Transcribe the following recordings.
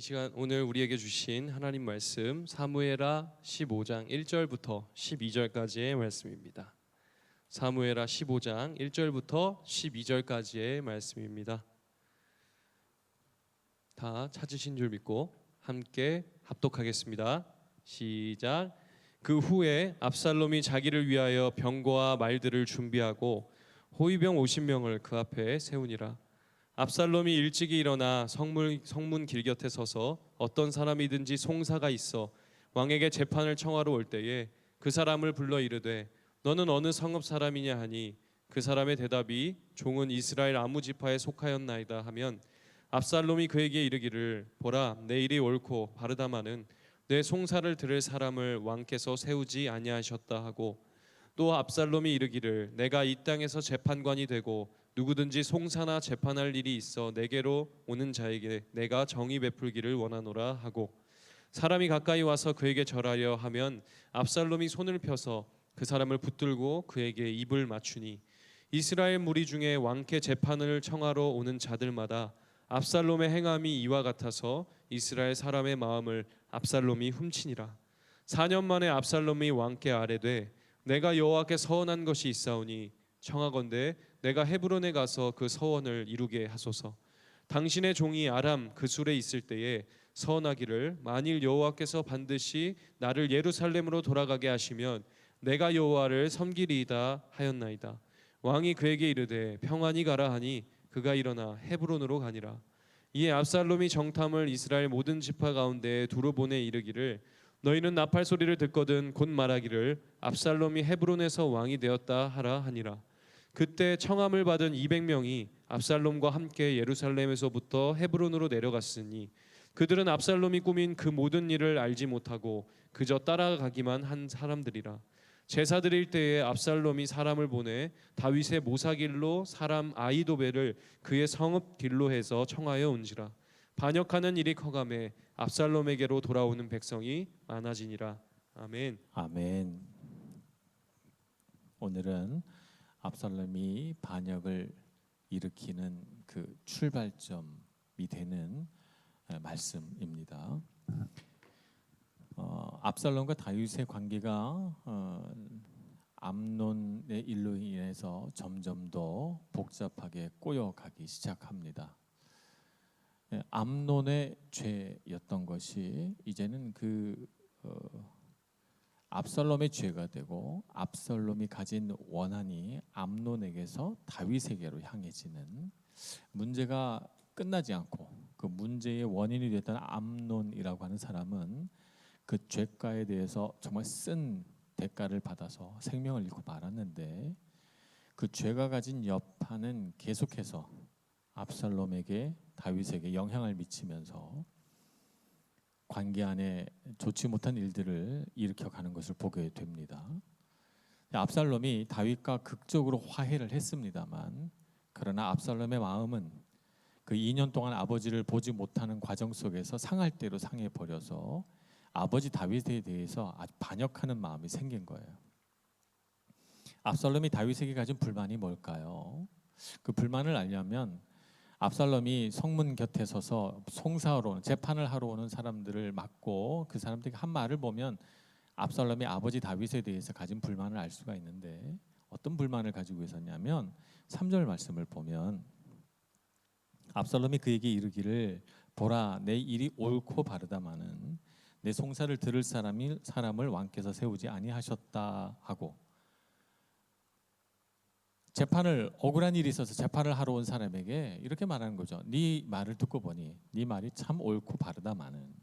이 시간 오늘 우리에게 주신 하나님 말씀 사무엘하 15장 1절부터 12절까지의 말씀입니다. 사무엘하 15장 1절부터 12절까지의 말씀입니다. 다 찾으신 줄 믿고 함께 합독하겠습니다. 시작. 그 후에 압살롬이 자기를 위하여 병거와 말들을 준비하고 호위병 50명을 그 앞에 세우니라. 압살롬이 일찍이 일어나 성문, 성문 길 곁에 서서 어떤 사람이든지 송사가 있어 왕에게 재판을 청하러 올 때에 그 사람을 불러 이르되 너는 어느 성읍 사람이냐 하니 그 사람의 대답이 종은 이스라엘 아무 지파에 속하였나이다 하면 압살롬이 그에게 이르기를 보라 내 일이 옳고 바르다마는 내 송사를 들을 사람을 왕께서 세우지 아니하셨다 하고 또 압살롬이 이르기를 내가 이 땅에서 재판관이 되고 누구든지 송사나 재판할 일이 있어 내게로 오는 자에게 내가 정의 베풀기를 원하노라 하고 사람이 가까이 와서 그에게 절하려 하면 압살롬이 손을 펴서 그 사람을 붙들고 그에게 입을 맞추니 이스라엘 무리 중에 왕께 재판을 청하러 오는 자들마다 압살롬의 행함이 이와 같아서 이스라엘 사람의 마음을 압살롬이 훔치니라. 4년 만에 압살롬이 왕께 아뢰되 내가 여호와께 서원한 것이 있사오니 청하건대 내가 헤브론에 가서 그 서원을 이루게 하소서. 당신의 종이 아람 그술에 있을 때에 서원하기를 만일 여호와께서 반드시 나를 예루살렘으로 돌아가게 하시면 내가 여호와를 섬기리이다 하였나이다. 왕이 그에게 이르되 평안히 가라 하니 그가 일어나 헤브론으로 가니라. 이에 압살롬이 정탐을 이스라엘 모든 지파 가운데 두루 보내 이르기를 너희는 나팔 소리를 듣거든 곧 말하기를 압살롬이 헤브론에서 왕이 되었다 하라 하니라. 그때 청함을 받은 200명이 압살롬과 함께 예루살렘에서부터 헤브론으로 내려갔으니 그들은 압살롬이 꾸민 그 모든 일을 알지 못하고 그저 따라가기만 한 사람들이라 제사 드릴 때에 압살롬이 사람을 보내 다윗의 모사길로 사람 아이도벨을 그의 성읍 길로 해서 청하여 온지라 반역하는 일이 커감해 압살롬에게로 돌아오는 백성이 많아지니라 아멘. 아멘. 오늘은 압살롬이 반역을 일으키는 그 출발점이 되는 에, 말씀입니다. 어, 압살롬과 다윗의 관계가 어, 암논의 일로 인해서 점점 더 복잡하게 꼬여가기 시작합니다. 예, 암논의 죄였던 것이 이제는 그 어, 압살롬의 죄가 되고 압살롬이 가진 원한이 암논에게서 다윗에게로 향해지는 문제가 끝나지 않고 그 문제의 원인이 됐던 암논이라고 하는 사람은 그 죄가에 대해서 정말 쓴 대가를 받아서 생명을 잃고 말았는데 그 죄가 가진 여파는 계속해서 압살롬에게 다윗에게 영향을 미치면서 관계 안에 좋지 못한 일들을 일으켜 가는 것을 보게 됩니다. 압살롬이 다윗과 극적으로 화해를 했습니다만 그러나 압살롬의 마음은 그 2년 동안 아버지를 보지 못하는 과정 속에서 상할 대로 상해 버려서 아버지 다윗에 대해서 아주 반역하는 마음이 생긴 거예요. 압살롬이 다윗에게 가진 불만이 뭘까요? 그 불만을 알려면 압살롬이 성문 곁에 서서 송사하러 오는 재판을 하러 오는 사람들을 막고 그 사람들이 한 말을 보면 압살롬이 아버지 다윗에 대해서 가진 불만을 알 수가 있는데 어떤 불만을 가지고 있었냐면 3절 말씀을 보면 압살롬이 그에게 이르기를 보라 내 일이 옳고 바르다마는 내 송사를 들을 사람이 사람을 왕께서 세우지 아니하셨다 하고 재판을 억울한 일이 있어서 재판을 하러 온 사람에게 이렇게 말하는 거죠. 네 말을 듣고 보니 네 말이 참 옳고 바르다마는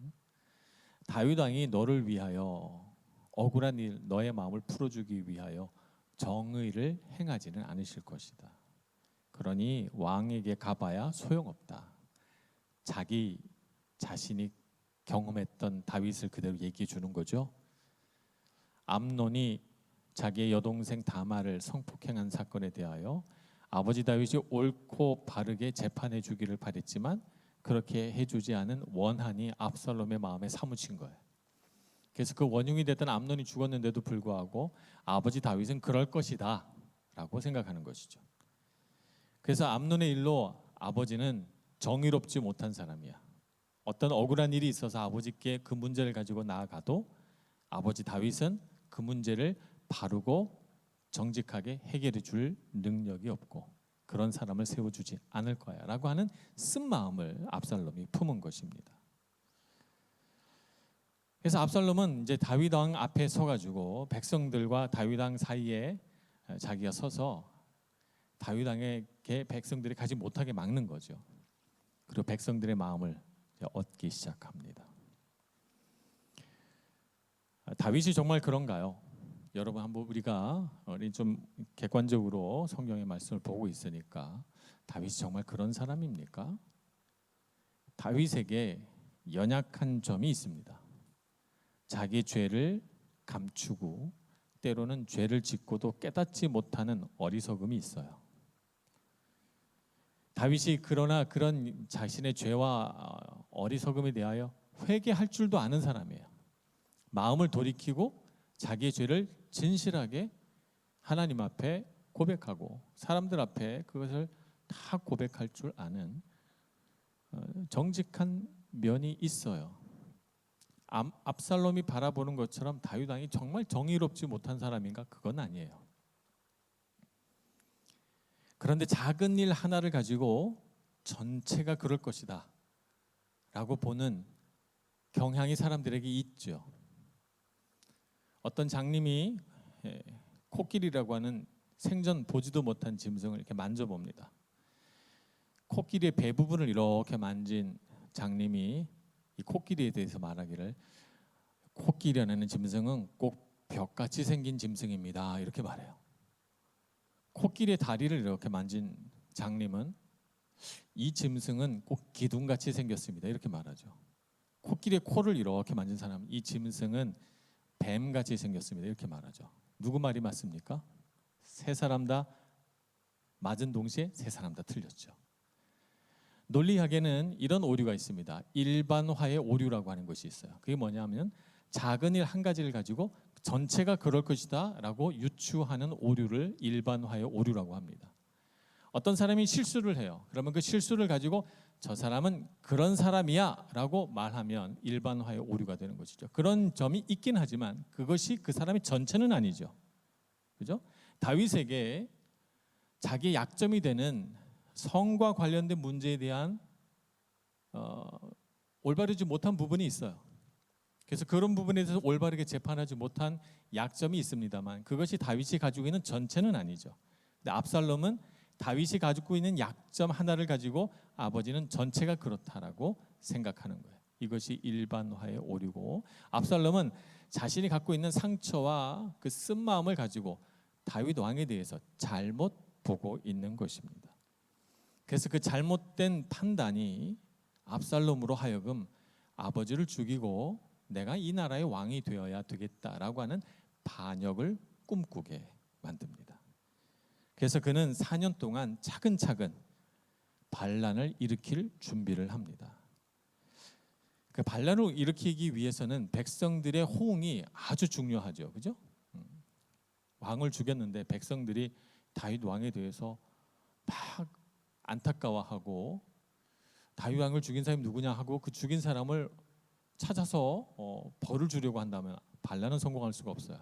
다윗 왕이 너를 위하여 억울한 일 너의 마음을 풀어주기 위하여 정의를 행하지는 않으실 것이다. 그러니 왕에게 가봐야 소용없다. 자기 자신이 경험했던 다윗을 그대로 얘기해 주는 거죠. 암논이 자기의 여동생 다마를 성폭행한 사건에 대하여 아버지 다윗이 옳고 바르게 재판해 주기를 바랬지만 그렇게 해주지 않은 원한이 압살롬의 마음에 사무친 거예요. 그래서 그 원흉이 됐던 암논이 죽었는데도 불구하고 아버지 다윗은 그럴 것이다라고 생각하는 것이죠. 그래서 암논의 일로 아버지는 정의롭지 못한 사람이야. 어떤 억울한 일이 있어서 아버지께 그 문제를 가지고 나아가도 아버지 다윗은 그 문제를 바르고 정직하게 해결해 줄 능력이 없고 그런 사람을 세워주지 않을 거야라고 하는 쓴 마음을 압살롬이 품은 것입니다. 그래서 압살롬은 이제 다윗 왕 앞에 서가지고 백성들과 다윗 왕 사이에 자기가 서서 다윗 왕에게 백성들이 가지 못하게 막는 거죠. 그리고 백성들의 마음을 얻기 시작합니다. 아, 다윗이 정말 그런가요? 여러분 한번 우리가 우리 좀 객관적으로 성경의 말씀을 보고 있으니까 다윗이 정말 그런 사람입니까? 다윗에게 연약한 점이 있습니다. 자기 죄를 감추고 때로는 죄를 짓고도 깨닫지 못하는 어리석음이 있어요. 다윗이 그러나 그런 자신의 죄와 어, 어리석음에 대하여 회개할 줄도 아는 사람이에요. 마음을 돌이키고 자기의 죄를 진실하게 하나님 앞에 고백하고 사람들 앞에 그것을 다 고백할 줄 아는 어, 정직한 면이 있어요. 암- 압살롬이 바라보는 것처럼 다윗 왕이 정말 정의롭지 못한 사람인가 그건 아니에요. 그런데 작은 일 하나를 가지고 전체가 그럴 것이다. 라고 보는 경향이 사람들에게 있죠. 어떤 장님이 예, 코끼리라고 하는 생전 보지도 못한 짐승을 이렇게 만져봅니다. 코끼리의 배 부분을 이렇게 만진 장님이 이 코끼리에 대해서 말하기를 코끼리라는 짐승은 꼭 벽같이 생긴 짐승입니다. 이렇게 말해요. 코끼리의 다리를 이렇게 만진 장님은 이 짐승은 꼭 기둥같이 생겼습니다. 이렇게 말하죠. 코끼리의 코를 이렇게 만진 사람, 이 짐승은 뱀같이 생겼습니다. 이렇게 말하죠. 누구 말이 맞습니까? 세 사람 다 맞은 동시에 세 사람 다 틀렸죠. 논리학에는 이런 오류가 있습니다. 일반화의 오류라고 하는 것이 있어요. 그게 뭐냐면 작은 일 한 가지를 가지고 전체가 그럴 것이다라고 유추하는 오류를 일반화의 오류라고 합니다. 어떤 사람이 실수를 해요. 그러면 그 실수를 가지고 저 사람은 그런 사람이야 라고 말하면 일반화의 오류가 되는 것이죠. 그런 점이 있긴 하지만 그것이 그 사람의 전체는 아니죠. 그죠? 다윗에게 자기의 약점이 되는 성과 관련된 문제에 대한 어, 올바르지 못한 부분이 있어요. 그래서 그런 부분에 대해서 올바르게 재판하지 못한 약점이 있습니다만 그것이 다윗이 가지고 있는 전체는 아니죠. 근데 압살롬은 다윗이 가지고 있는 약점 하나를 가지고 아버지는 전체가 그렇다라고 생각하는 거예요. 이것이 일반화의 오류고 압살롬은 자신이 갖고 있는 상처와 그 쓴 마음을 가지고 다윗 왕에 대해서 잘못 보고 있는 것입니다. 그래서 그 잘못된 판단이 압살롬으로 하여금 아버지를 죽이고 내가 이 나라의 왕이 되어야 되겠다라고 하는 반역을 꿈꾸게 만듭니다. 그래서 그는 4년 동안 차근차근 반란을 일으킬 준비를 합니다. 그 반란을 일으키기 위해서는 백성들의 호응이 아주 중요하죠. 그죠? 음. 왕을 죽였는데 백성들이 다윗 왕에 대해서 막 안타까워하고 다윗 왕을 죽인 사람이 누구냐 하고 그 죽인 사람을 찾아서 어, 벌을 주려고 한다면 반란은 성공할 수가 없어요.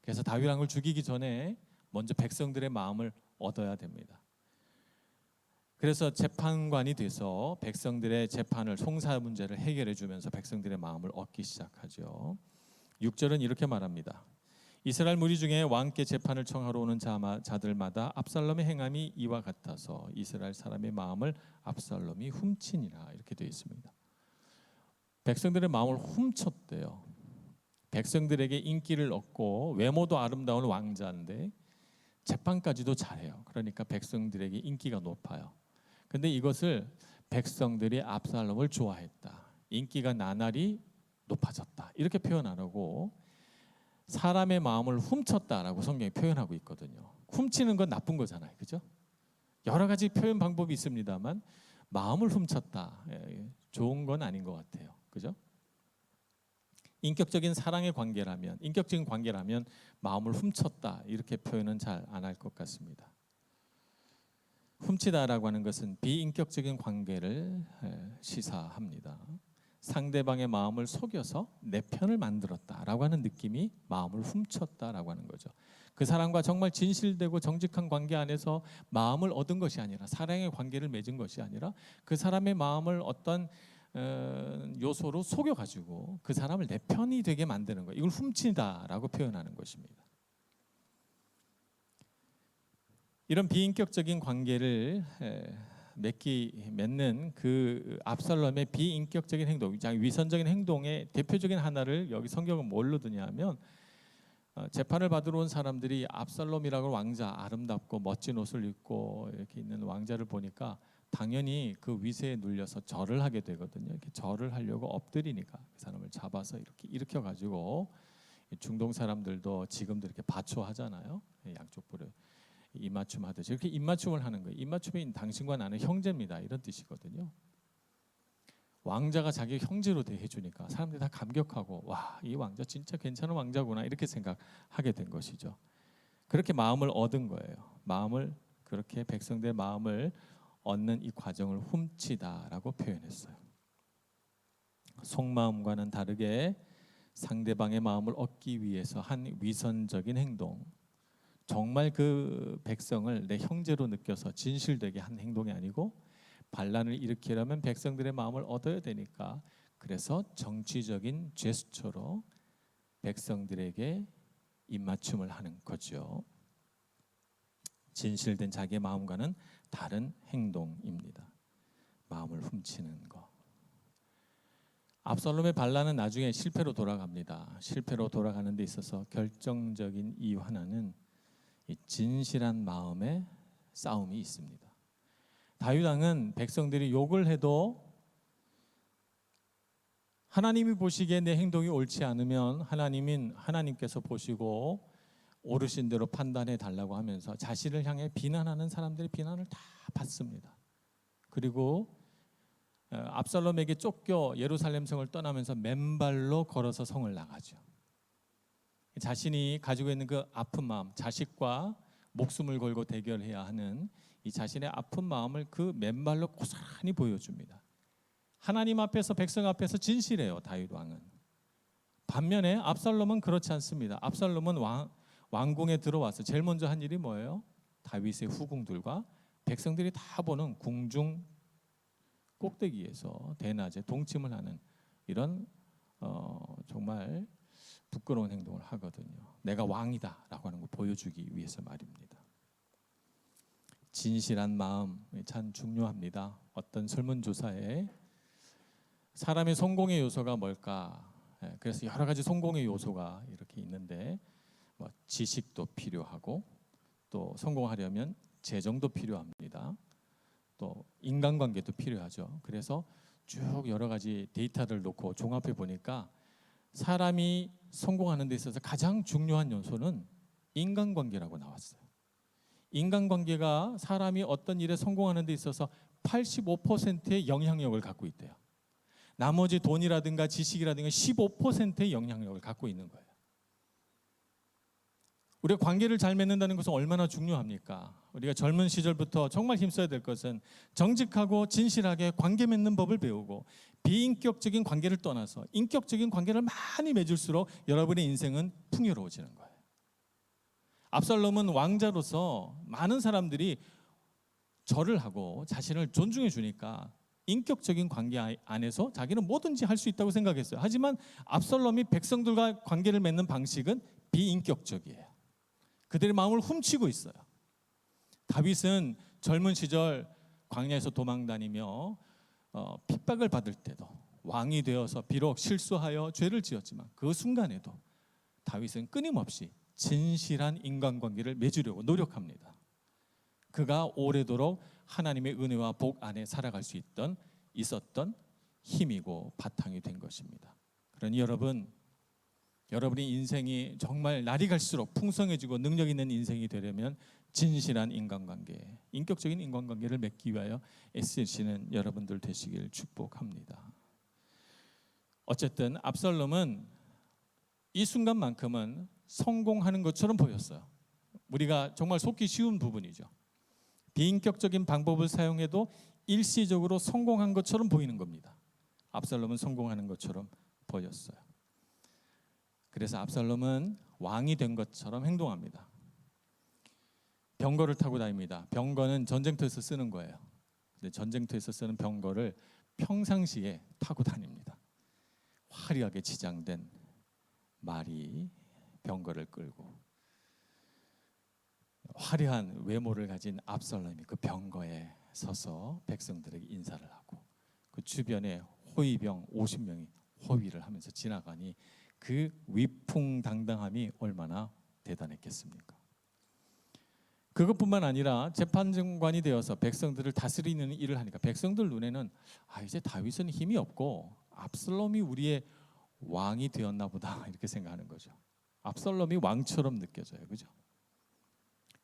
그래서 다윗 왕을 죽이기 전에 먼저 백성들의 마음을 얻어야 됩니다. 그래서 재판관이 돼서 백성들의 재판을 송사 문제를 해결해 주면서 백성들의 마음을 얻기 시작하죠. 6절은 이렇게 말합니다. 이스라엘 무리 중에 왕께 재판을 청하러 오는 자들마다 압살롬의 행함이 이와 같아서 이스라엘 사람의 마음을 압살롬이 훔치니라 이렇게 되어 있습니다. 백성들의 마음을 훔쳤대요. 백성들에게 인기를 얻고 외모도 아름다운 왕자인데 재판까지도 잘해요. 그러니까 백성들에게 인기가 높아요. 근데 이것을 백성들이 압살롬을 좋아했다. 인기가 나날이 높아졌다. 이렇게 표현 안 하고 사람의 마음을 훔쳤다라고 성경이 표현하고 있거든요. 훔치는 건 나쁜 거잖아요. 그죠? 여러 가지 표현 방법이 있습니다만 마음을 훔쳤다. 예, 좋은 건 아닌 것 같아요. 그죠? 인격적인 사랑의 관계라면 인격적인 관계라면 마음을 훔쳤다 이렇게 표현은 잘 안 할 것 같습니다. 훔치다라고 하는 것은 비인격적인 관계를 에, 시사합니다. 상대방의 마음을 속여서 내 편을 만들었다라고 하는 느낌이 마음을 훔쳤다라고 하는 거죠. 그 사람과 정말 진실되고 정직한 관계 안에서 마음을 얻은 것이 아니라 사랑의 관계를 맺은 것이 아니라 그 사람의 마음을 어떤 어, 요소로 속여 가지고 그 사람을 내 편이 되게 만드는 거. 이걸 훔친다라고 표현하는 것입니다. 이런 비인격적인 관계를 에, 맺기 맺는 그 압살롬의 비인격적인 행동, 자, 위선적인 행동의 대표적인 하나를 여기 성경은 뭘로 드냐면 어, 재판을 받으러 온 사람들이 압살롬이라고 왕자 아름답고 멋진 옷을 입고 이렇게 있는 왕자를 보니까 당연히 그 위세에 눌려서 절을 하게 되거든요. 이렇게 절을 하려고 엎드리니까 그 사람을 잡아서 이렇게 일으켜 가지고 중동 사람들도 지금도 이렇게 바초하잖아요. 양쪽 볼에 입맞춤 하듯이 이렇게 입맞춤을 하는 거예요. 입맞춤이 당신과 나는 형제입니다. 이런 뜻이거든요. 왕자가 자기 형제로 대해 주니까 사람들이 다 감격하고 와, 이 왕자 진짜 괜찮은 왕자구나 이렇게 생각하게 된 것이죠. 그렇게 마음을 얻은 거예요. 마음을 그렇게 백성들의 마음을 얻는 이 과정을 훔치다라고 표현했어요. 속마음과는 다르게 상대방의 마음을 얻기 위해서 한 위선적인 행동, 정말 그 백성을 내 형제로 느껴서 진실되게 한 행동이 아니고 반란을 일으키려면 백성들의 마음을 얻어야 되니까 그래서 정치적인 제스처로 백성들에게 입맞춤을 하는 거죠. 진실된 자기의 마음과는 다른 행동입니다. 마음을 훔치는 거. 압살롬의 반란은 나중에 실패로 돌아갑니다. 실패로 돌아가는 데 있어서 결정적인 이유 하나는 이 진실한 마음의 싸움이 있습니다. 다윗 왕은 백성들이 욕을 해도 하나님이 보시기에 내 행동이 옳지 않으면 하나님인 하나님께서 보시고 옳으신 대로 판단해 달라고 하면서 자신을 향해 비난하는 사람들의 비난을 다 받습니다. 그리고 어, 압살롬에게 쫓겨 예루살렘 성을 떠나면서 맨발로 걸어서 성을 나가죠. 자신이 가지고 있는 그 아픈 마음, 자식과 목숨을 걸고 대결해야 하는 이 자신의 아픈 마음을 그 맨발로 고스란히 보여줍니다. 하나님 앞에서 백성 앞에서 진실해요 다윗 왕은. 반면에 압살롬은 그렇지 않습니다. 압살롬은 왕, 왕궁에 들어와서 제일 먼저 한 일이 뭐예요? 다윗의 후궁들과 백성들이 다 보는 궁중 꼭대기에서 대낮에 동침을 하는 이런 어, 정말 부끄러운 행동을 하거든요. 내가 왕이다라고 하는 걸 보여주기 위해서 말입니다. 진실한 마음 참 중요합니다. 어떤 설문조사에 사람의 성공의 요소가 뭘까? 예, 그래서 여러 가지 성공의 요소가 이렇게 있는데 뭐 지식도 필요하고 또 성공하려면 재정도 필요합니다. 또 인간관계도 필요하죠. 그래서 쭉 여러 가지 데이터를 놓고 종합해 보니까 사람이 성공하는 데 있어서 가장 중요한 요소는 인간관계라고 나왔어요. 인간관계가 사람이 어떤 일에 성공하는 데 있어서 85%의 영향력을 갖고 있대요. 나머지 돈이라든가 지식이라든가 15%의 영향력을 갖고 있는 거예요. 우리가 관계를 잘 맺는다는 것은 얼마나 중요합니까? 우리가 젊은 시절부터 정말 힘써야 될 것은 정직하고 진실하게 관계 맺는 법을 배우고 비인격적인 관계를 떠나서 인격적인 관계를 많이 맺을수록 여러분의 인생은 풍요로워지는 거예요. 압살롬은 왕자로서 많은 사람들이 절을 하고 자신을 존중해 주니까 인격적인 관계 아- 안에서 자기는 뭐든지 할 수 있다고 생각했어요. 하지만 압살롬이 백성들과 관계를 맺는 방식은 비인격적이에요. 그들의 마음을 훔치고 있어요. 다윗은 젊은 시절 광야에서 도망 다니며 어, 핍박을 받을 때도 왕이 되어서 비록 실수하여 죄를 지었지만 그 순간에도 다윗은 끊임없이 진실한 인간관계를 맺으려고 노력합니다. 그가 오래도록 하나님의 은혜와 복 안에 살아갈 수 있던 있었던 힘이고 바탕이 된 것입니다. 그러니 여러분 여러분의 인생이 정말 날이 갈수록 풍성해지고 능력 있는 인생이 되려면 진실한 인간관계, 인격적인 인간관계를 맺기 위하여 애쓰시는 여러분들 되시길 축복합니다. 어쨌든 압살롬은 이 순간만큼은 성공하는 것처럼 보였어요. 우리가 정말 속기 쉬운 부분이죠. 비인격적인 방법을 사용해도 일시적으로 성공한 것처럼 보이는 겁니다. 압살롬은 성공하는 것처럼 보였어요. 그래서 압살롬은 왕이 된 것처럼 행동합니다. 병거를 타고 다닙니다. 병거는 전쟁터에서 쓰는 거예요. 전쟁터에서 쓰는 병거를 평상시에 타고 다닙니다. 화려하게 치장된 말이 병거를 끌고 화려한 외모를 가진 압살롬이 그 병거에 서서 백성들에게 인사를 하고 그 주변에 호위병 50명이 호위를 하면서 지나가니 그 위풍당당함이 얼마나 대단했겠습니까? 그것뿐만 아니라 재판관이 되어서 백성들을 다스리는 일을 하니까 백성들 눈에는 아 이제 다윗은 힘이 없고 압살롬이 우리의 왕이 되었나 보다 이렇게 생각하는 거죠. 압살롬이 왕처럼 느껴져요. 그죠?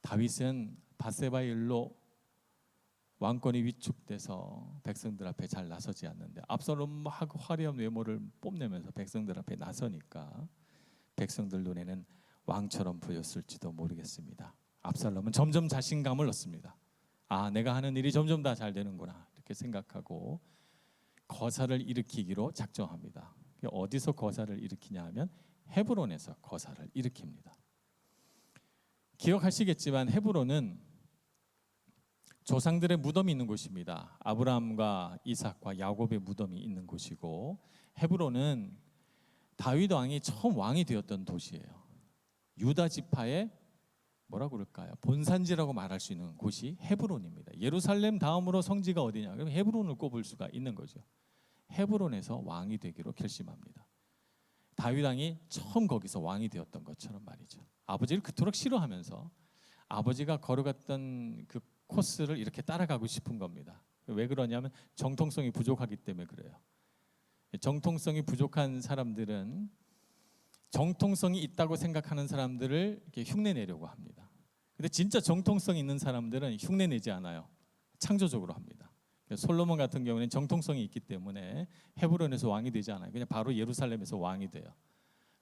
다윗은 바세바의 일로 왕권이 위축돼서 백성들 앞에 잘 나서지 않는데 압살롬하고 화려한 외모를 뽐내면서 백성들 앞에 나서니까 백성들 눈에는 왕처럼 보였을지도 모르겠습니다. 압살롬은 점점 자신감을 얻습니다. 아, 내가 하는 일이 점점 다 잘 되는구나 이렇게 생각하고 거사를 일으키기로 작정합니다. 어디서 거사를 일으키냐 하면 헤브론에서 거사를 일으킵니다. 기억하시겠지만 헤브론은 조상들의 무덤이 있는 곳입니다. 아브라함과 이삭과 야곱의 무덤이 있는 곳이고 헤브론은 다윗 왕이 처음 왕이 되었던 도시예요. 유다 지파의 뭐라 그럴까요? 본산지라고 말할 수 있는 곳이 헤브론입니다. 예루살렘 다음으로 성지가 어디냐? 그럼 헤브론을 꼽을 수가 있는 거죠. 헤브론에서 왕이 되기로 결심합니다. 다윗 왕이 처음 거기서 왕이 되었던 것처럼 말이죠. 아버지를 그토록 싫어하면서 아버지가 걸어갔던 그 코스를 이렇게 따라가고 싶은 겁니다. 왜 그러냐면 정통성이 부족하기 때문에 그래요. 정통성이 부족한 사람들은 정통성이 있다고 생각하는 사람들을 이렇게 흉내 내려고 합니다. 근데 진짜 정통성 있는 사람들은 흉내 내지 않아요. 창조적으로 합니다. 솔로몬 같은 경우는 정통성이 있기 때문에 헤브론에서 왕이 되지 않아요. 그냥 바로 예루살렘에서 왕이 돼요.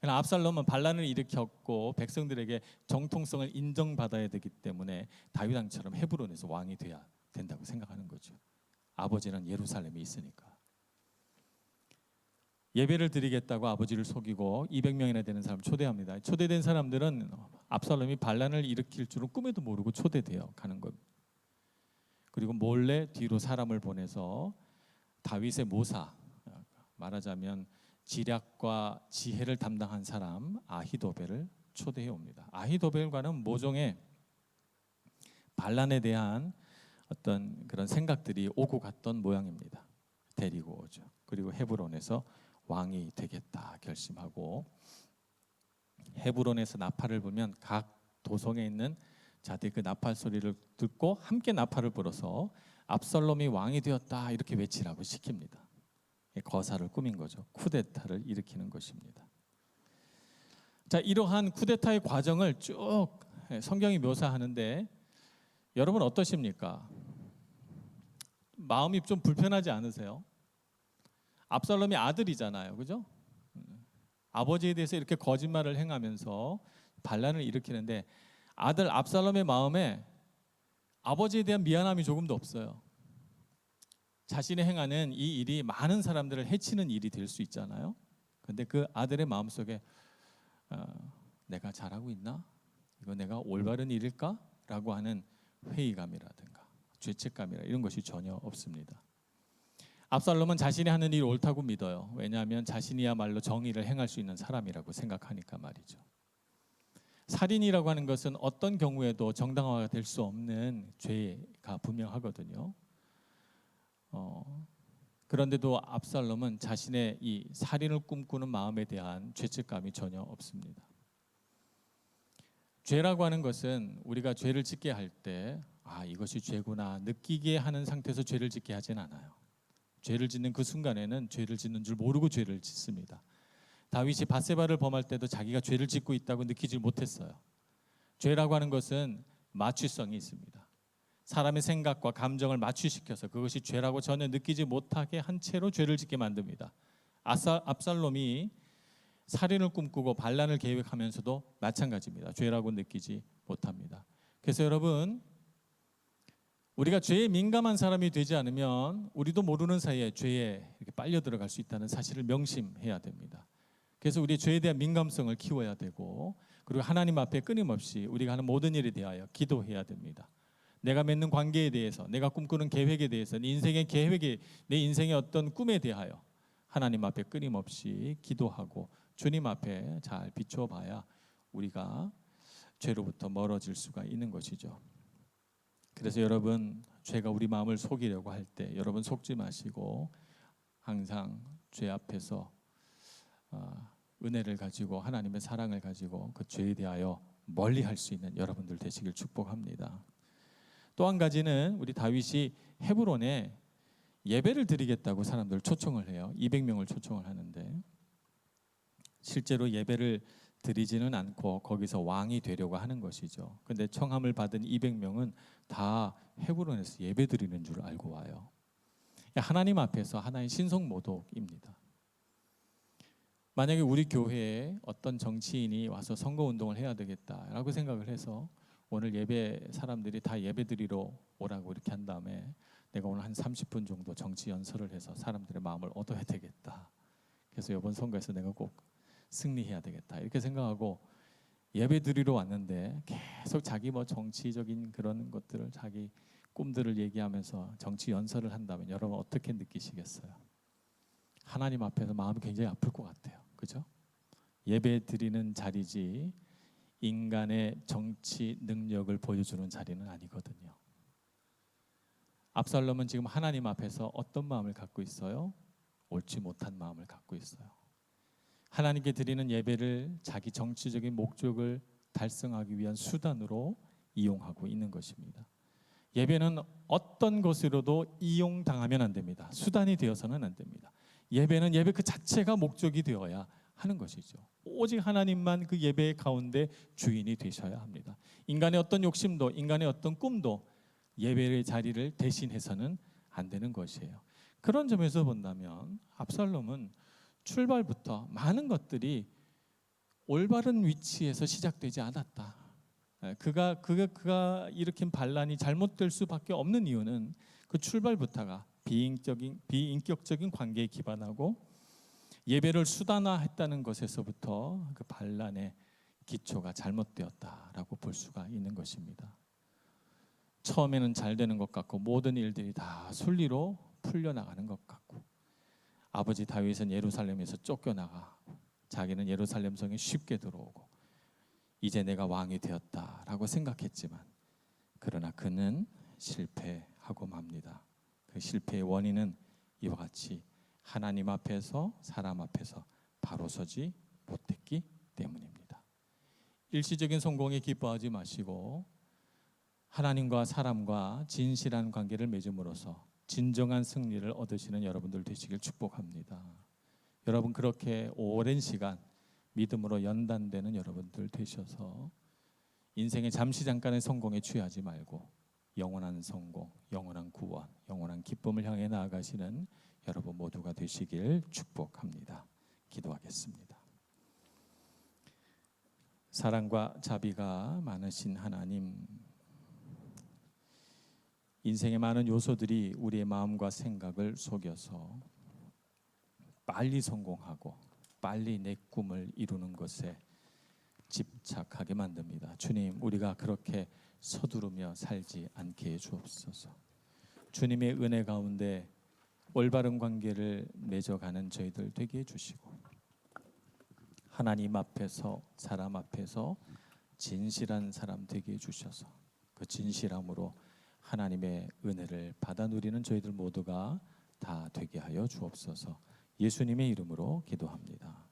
그러나 압살롬은 반란을 일으켰고 백성들에게 정통성을 인정받아야 되기 때문에 다윗 왕처럼 헤브론에서 왕이 돼야 된다고 생각하는 거죠. 아버지는 예루살렘에 있으니까. 예배를 드리겠다고 아버지를 속이고 200명이나 되는 사람 초대합니다. 초대된 사람들은 압살롬이 반란을 일으킬 줄은 꿈에도 모르고 초대되어 가는 겁니다. 그리고 몰래 뒤로 사람을 보내서 다윗의 모사 말하자면 지략과 지혜를 담당한 사람 아히도벨을 초대해 옵니다. 아히도벨과는 모종의 반란에 대한 어떤 그런 생각들이 오고 갔던 모양입니다. 데리고 오죠. 그리고 헤브론에서 왕이 되겠다 결심하고 헤브론에서 나팔을 불면 각 도성에 있는 자들이 그 나팔 소리를 듣고 함께 나팔을 불어서 압살롬이 왕이 되었다 이렇게 외치라고 시킵니다. 거사를 꾸민 거죠. 쿠데타를 일으키는 것입니다. 자, 이러한 쿠데타의 과정을 쭉 성경이 묘사하는데 여러분 어떠십니까? 마음이 좀 불편하지 않으세요? 압살롬이 아들이잖아요. 그죠? 아버지에 대해서 이렇게 거짓말을 행하면서 반란을 일으키는데 아들 압살롬의 마음에 아버지에 대한 미안함이 조금도 없어요. 자신이 행하는 이 일이 많은 사람들을 해치는 일이 될 수 있잖아요. 근데 그 아들의 마음속에 어, 내가 잘하고 있나? 이거 내가 올바른 일일까? 라고 하는 회의감이라든가 죄책감이라 이런 것이 전혀 없습니다. 압살롬은 자신이 하는 일이 옳다고 믿어요. 왜냐하면 자신이야말로 정의를 행할 수 있는 사람이라고 생각하니까 말이죠. 살인이라고 하는 것은 어떤 경우에도 정당화가 될 수 없는 죄가 분명하거든요. 어, 그런데도 압살롬은 자신의 이 살인을 꿈꾸는 마음에 대한 죄책감이 전혀 없습니다. 죄라고 하는 것은 우리가 죄를 짓게 할 때 아, 이것이 죄구나 느끼게 하는 상태에서 죄를 짓게 하진 않아요. 죄를 짓는 그 순간에는 죄를 짓는 줄 모르고 죄를 짓습니다. 다윗이 바세바를 범할 때도 자기가 죄를 짓고 있다고 느끼지 못했어요. 죄라고 하는 것은 마취성이 있습니다. 사람의 생각과 감정을 마취시켜서 그것이 죄라고 전혀 느끼지 못하게 한 채로 죄를 짓게 만듭니다. 아사, 압살롬이 살인을 꿈꾸고 반란을 계획하면서도 마찬가지입니다. 죄라고 느끼지 못합니다. 그래서 여러분 우리가 죄에 민감한 사람이 되지 않으면 우리도 모르는 사이에 죄에 빨려 들어갈 수 있다는 사실을 명심해야 됩니다. 그래서 우리 죄에 대한 민감성을 키워야 되고 그리고 하나님 앞에 끊임없이 우리가 하는 모든 일에 대하여 기도해야 됩니다. 내가 맺는 관계에 대해서, 내가 꿈꾸는 계획에 대해서, 내 인생의 계획에, 내 인생의 어떤 꿈에 대하여 하나님 앞에 끊임없이 기도하고 주님 앞에 잘 비춰봐야 우리가 죄로부터 멀어질 수가 있는 것이죠. 그래서 여러분 죄가 우리 마음을 속이려고 할 때 여러분 속지 마시고 항상 죄 앞에서 어, 은혜를 가지고 하나님의 사랑을 가지고 그 죄에 대하여 멀리 할 수 있는 여러분들 되시길 축복합니다. 또 한 가지는 우리 다윗이 헤브론에 예배를 드리겠다고 사람들 초청을 해요. 200명을 초청을 하는데 실제로 예배를 드리지는 않고 거기서 왕이 되려고 하는 것이죠. 근데 청함을 받은 200명은 다 헤브론에서 예배 드리는 줄 알고 와요. 하나님 앞에서 하나의 신성 모독입니다. 만약에 우리 교회에 어떤 정치인이 와서 선거 운동을 해야 되겠다라고 생각을 해서 오늘 예배 사람들이 다 예배 드리러 오라고 이렇게 한 다음에 내가 오늘 한 30분 정도 정치 연설을 해서 사람들의 마음을 얻어야 되겠다. 그래서 이번 선거에서 내가 꼭 승리해야 되겠다. 이렇게 생각하고 예배 드리러 왔는데 계속 자기 뭐 정치적인 그런 것들을 자기 꿈들을 얘기하면서 정치 연설을 한다면 여러분 어떻게 느끼시겠어요? 하나님 앞에서 마음이 굉장히 아플 것 같아요. 그죠? 예배 드리는 자리지 인간의 정치 능력을 보여주는 자리는 아니거든요. 압살롬은 지금 하나님 앞에서 어떤 마음을 갖고 있어요? 옳지 못한 마음을 갖고 있어요. 하나님께 드리는 예배를 자기 정치적인 목적을 달성하기 위한 수단으로 이용하고 있는 것입니다. 예배는 어떤 것으로도 이용당하면 안 됩니다. 수단이 되어서는 안 됩니다. 예배는 예배 그 자체가 목적이 되어야 하는 것이죠. 오직 하나님만 그 예배 가운데 주인이 되셔야 합니다. 인간의 어떤 욕심도 인간의 어떤 꿈도 예배의 자리를 대신해서는 안 되는 것이에요. 그런 점에서 본다면 압살롬은 출발부터 많은 것들이 올바른 위치에서 시작되지 않았다. 예, 그가 그가 그가 일으킨 반란이 잘못될 수밖에 없는 이유는 그 출발부터가 비인격적인 비인격적인 관계에 기반하고 예배를 수단화했다는 것에서부터 그 반란의 기초가 잘못되었다라고 볼 수가 있는 것입니다. 처음에는 잘 되는 것 같고 모든 일들이 다 순리로 풀려 나가는 것 같고 아버지 다윗은 예루살렘에서 쫓겨나가 자기는 예루살렘 성에 쉽게 들어오고 이제 내가 왕이 되었다라고 생각했지만 그러나 그는 실패하고 맙니다. 그 실패의 원인은 이와 같이 하나님 앞에서 사람 앞에서 바로 서지 못했기 때문입니다. 일시적인 성공에 기뻐하지 마시고 하나님과 사람과 진실한 관계를 맺음으로써 진정한 승리를 얻으시는 여러분들 되시길 축복합니다. 여러분 그렇게 오랜 시간 믿음으로 연단되는 여러분들 되셔서 인생의 잠시 잠깐의 성공에 취하지 말고 영원한 성공, 영원한 구원, 영원한 기쁨을 향해 나아가시는 여러분 모두가 되시길 축복합니다. 기도하겠습니다. 사랑과 자비가 많으신 하나님 인생의 많은 요소들이 우리의 마음과 생각을 속여서 빨리 성공하고 빨리 내 꿈을 이루는 것에 집착하게 만듭니다. 주님, 우리가 그렇게 서두르며 살지 않게 해 주옵소서. 주님의 은혜 가운데 올바른 관계를 맺어가는 저희들 되게 해 주시고 하나님 앞에서 사람 앞에서 진실한 사람 되게 해 주셔서 그 진실함으로 하나님의 은혜를 받아 누리는 저희들 모두가 다 되게 하여 주옵소서. 예수님의 이름으로 기도합니다.